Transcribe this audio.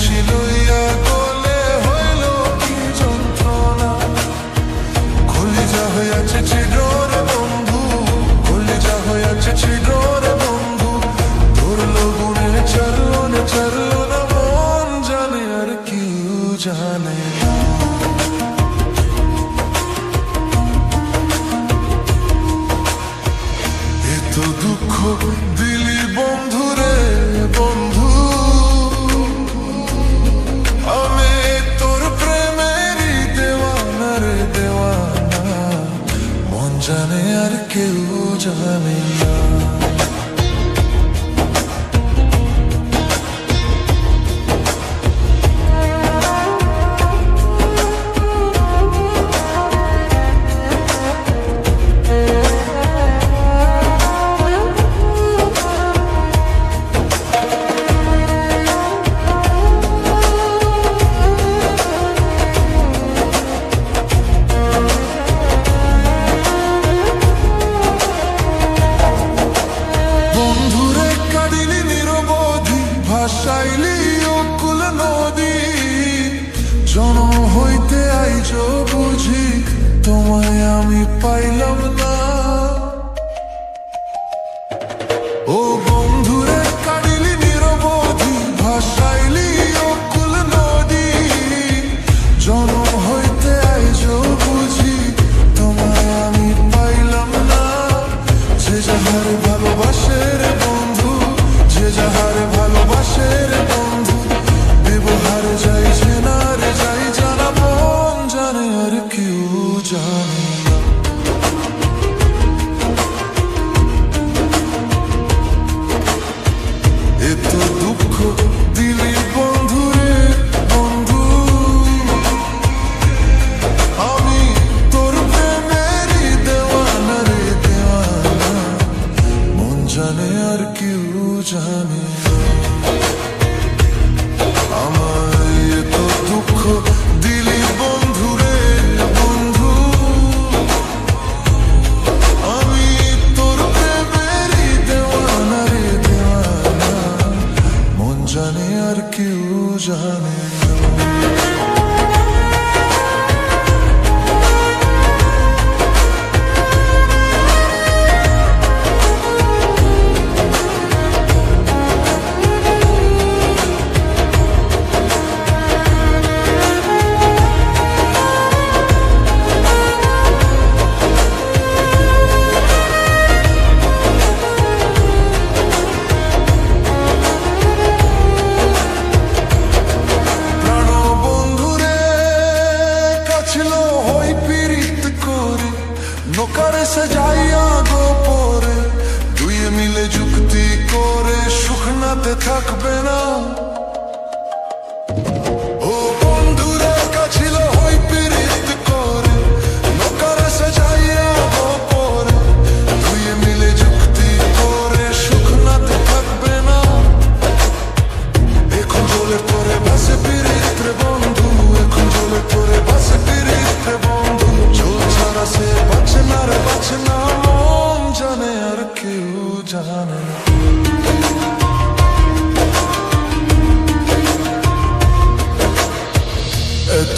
ছিল আমি পাইলাম না olacak. নৌকার সাজাইয়া গোপরে দুয়ে মিলে যুক্তি করে সুখনাতে থাকবে না।